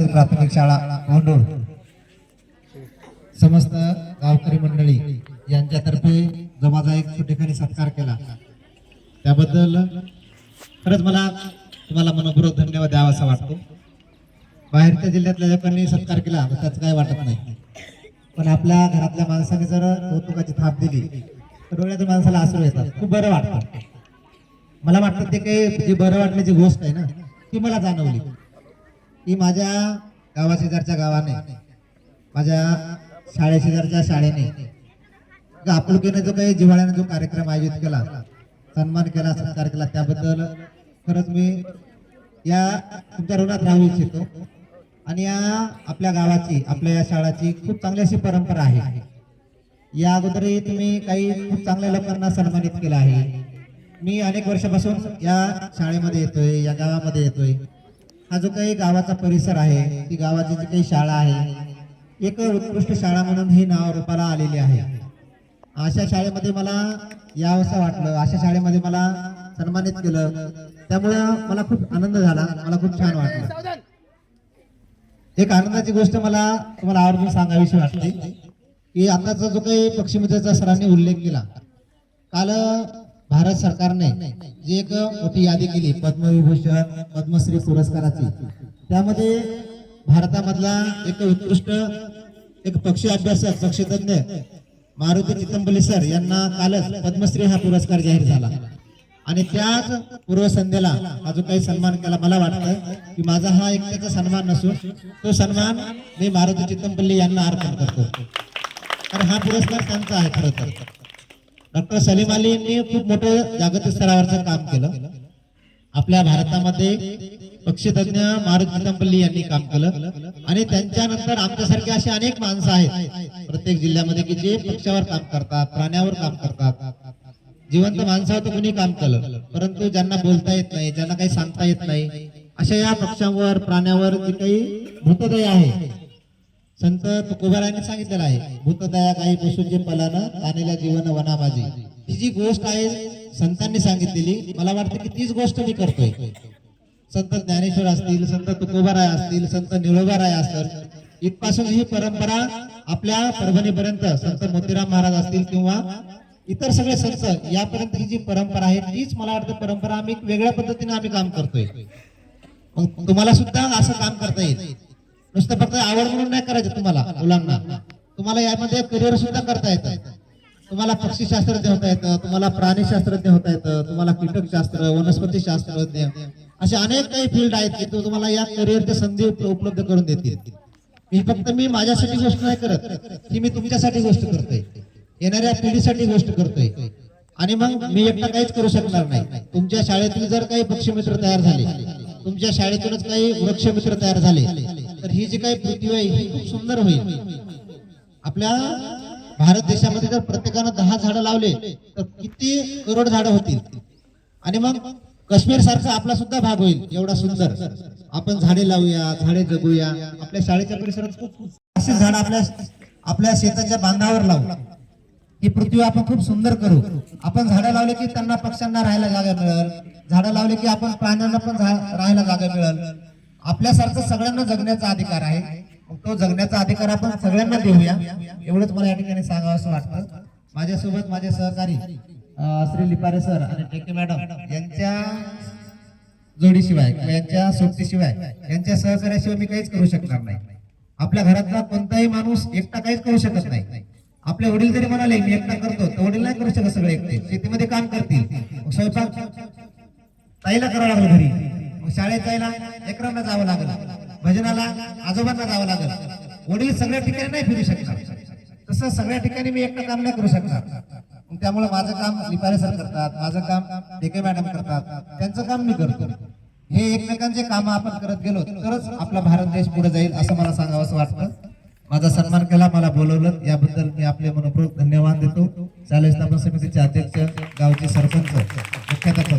परिषद प्राथमिक शाळा कोंडूर समस्त गावकरी मंडळी यांच्यातर्फे जो माझा एक ठिकाणी सत्कार केला. त्याबद्दल खरंच मला तुम्हाला मनपूर्वक धन्यवाद द्यावा असा वाटतो. बाहेरच्या जिल्ह्यातल्या लोकांनी सत्कार केला त्याचं काय वाटत नाही. पण आपल्या घरातल्या माणसाने जर कौतुकाची थाप दिली तर डोळ्यातून माणसाला आसरू येतात. खूप बरं वाटतं. मला वाटतं ते काही जे बरं वाटण्याची गोष्ट आहे ना ती मला जाणवली. की माझ्या गावाशेजारच्या गावाने माझ्या शाळेशेजारच्या शाळेने. आपुलकीने जो काही जिव्हाळ्याने जो कार्यक्रम आयोजित केला सन्मान केला सत्कार केला त्याबद्दल खरंच मी या तुमच्या ऋणात राहू इच्छितो. आणि या आपल्या गावाची आपल्या या शाळाची खूप चांगली अशी परंपरा आहे. या अगोदरही तुम्ही काही खूप चांगल्या लोकांना सन्मानित केलं आहे. मी अनेक वर्षापासून या शाळेमध्ये येतोय या गावामध्ये येतोय. हा जो काही गावाचा परिसर आहे ती गावाची जी काही शाळा आहे एक उत्कृष्ट शाळा म्हणून ही नाव रूपाला आलेली आहे. अशा शाळेमध्ये मला यावंसं वाटलं अशा शाळेमध्ये मला सन्मानित केलं. त्यामुळं मला खूप आनंद झाला मला खूप छान वाटलं. एक आनंदाची गोष्ट मला तुम्हाला आवर्जून सांगावीशी वाटते की आताचा जो काही पक्षीमित्राचा सरांनी उल्लेख केला काल भारत सरकारने जी एक मोठी यादी केली पद्मविभूषण पद्मश्री पुरस्काराची. त्यामध्ये भारतामधला एक उत्कृष्ट एक पक्षी अभ्यासक पक्षीतज्ञ मारुती चितंबली सर यांना कालच पद्मश्री हा पुरस्कार जाहीर झाला. आणि त्याच पूर्वसंध्येला हा जो काही सन्मान केला मला वाटतं की माझा हा एक त्याचा सन्मान नसून तो सन्मान मी मारुती चितंबल्ली यांना अर्पण करतो. आणि हा पुरस्कार त्यांचा आहे खरं तर. डॉक्टर सलीम अली यांनी खूप मोठं जागतिक स्तरावरचं काम केलं. आपल्या भारतामध्ये पक्षतज्ञ मारुती चितंपल्ली यांनी काम केलं. आणि त्यांच्यानंतर आमच्यासारखे असे अनेक माणसं आहेत. प्रत्येक जिल्ह्यामध्ये की जे पक्षावर काम करतात प्राण्यावर काम करतात. जिवंत माणसावर तर कुणी काम केलं. परंतु ज्यांना बोलता येत नाही ज्यांना काही सांगता येत नाही अशा या पक्षांवर प्राण्यावर जी काही मृतदय आहे संत तुकोबारांनी सांगितलेलं आहे भूतदया काही पशूंचे पलन आणलेल्या जीवन वना माझी ही जी गोष्ट आहे संतांनी सांगितलेली मला वाटतं की तीच गोष्ट मी करतोय. संत ज्ञानेश्वर असतील संत तुकोबाराय असतील संत निळोबाराय असतील इथपासून ही परंपरा आपल्या परभणीपर्यंत संत मोतीराम महाराज असतील किंवा इतर सगळे संत यापर्यंत ही जी परंपरा आहे तीच मला वाटतं परंपरा आम्ही वेगळ्या पद्धतीने आम्ही काम करतोय. मग तुम्हाला सुद्धा असं काम करता येईल. नुसतं फक्त आवड म्हणून नाही करायचं तुम्हाला मुलांना. तुम्हाला यामध्ये करिअर सुद्धा करता येतं. तुम्हाला पक्षीशास्त्रज्ञ होता येतं तुम्हाला प्राणीशास्त्रज्ञ होता येतं तुम्हाला कीटकशास्त्र वनस्पती शास्त्रज्ञ असे अनेक काही फील्ड आहेत की तो तुम्हाला या करिअरच्या संधी उपलब्ध करून देतील. मी फक्त मी माझ्यासाठी गोष्ट नाही करत ही मी तुमच्यासाठी गोष्ट करतोय. येणाऱ्या पिढीसाठी गोष्ट करतोय. आणि मग मी एकटा काहीच करू शकणार नाही. तुमच्या शाळेतील जर काही पक्षीमित्र तयार झाले तुमच्या शाळेतूनच काही वृक्षमित्र तयार झाले तर ही जी काही पृथ्वी आहे ही खूप सुंदर होईल. आपल्या भारत देशामध्ये जर प्रत्येकानं दहा झाडं लावले तर किती करोड झाडं होतील? आणि मग काश्मीर सारखा आपला सुद्धा भाग होईल एवढा सुंदर. आपण झाडे लावूया झाडे जगूया. आपल्या शाळेच्या परिसरात खूप अशी झाडं आपल्या आपल्या शेताच्या बांधावर लावू. ही पृथ्वी आपण खूप सुंदर करू. आपण झाडं लावले की त्यांना पक्ष्यांना राहायला जागा मिळेल. झाडं लावले की आपण प्राण्यांना पण राहायला जागा मिळेल. आपल्यासारखं सगळ्यांना जगण्याचा अधिकार आहे. तो जगण्याचा अधिकार आपण सगळ्यांना देऊया. एवढंच मला या ठिकाणी सांगावं असं वाटतं. माझ्यासोबत माझे सहकारी श्री लिपारे सर आणि टेके मॅडम यांच्या जोडीशिवाय यांच्या सोबतीशिवाय यांच्या सहकार्याशिवाय मी काहीच करू शकणार नाही. आपल्या घरातला कोणताही माणूस एकटा काहीच करू शकत नाही. आपले वडील जरी म्हणाले मी एकटा करतो तर वडील नाही करू शकत सगळे एकटे. शेतीमध्ये काम करतील. स्वयंपाक ताईला करावं लागलं घरी. मग शाळेत जायला लेकरांना जावं लागलं. भजनाला आजोबांना जावं लागलं. वडील सगळ्या ठिकाणी नाही फिरू शकणार. तसं सगळ्या ठिकाणी मी एकटं काम नाही करू शकणार. त्यामुळे माझं काम लिपारे सर करतात माझं काम डेके मॅडम करतात. त्यांचं काम मी करतो. हे एकमेकांचे काम आपण करत गेलो तरच आपला भारत देश पुढे जाईल असं मला सांगावं असं वाटतं. माझा सन्मान केला मला बोलवलं. याबद्दल मी आपले मनपूर्वक धन्यवाद देतो. शालेय स्थापन समितीचे अध्यक्ष गावचे सरपंच मुख्याध्यापक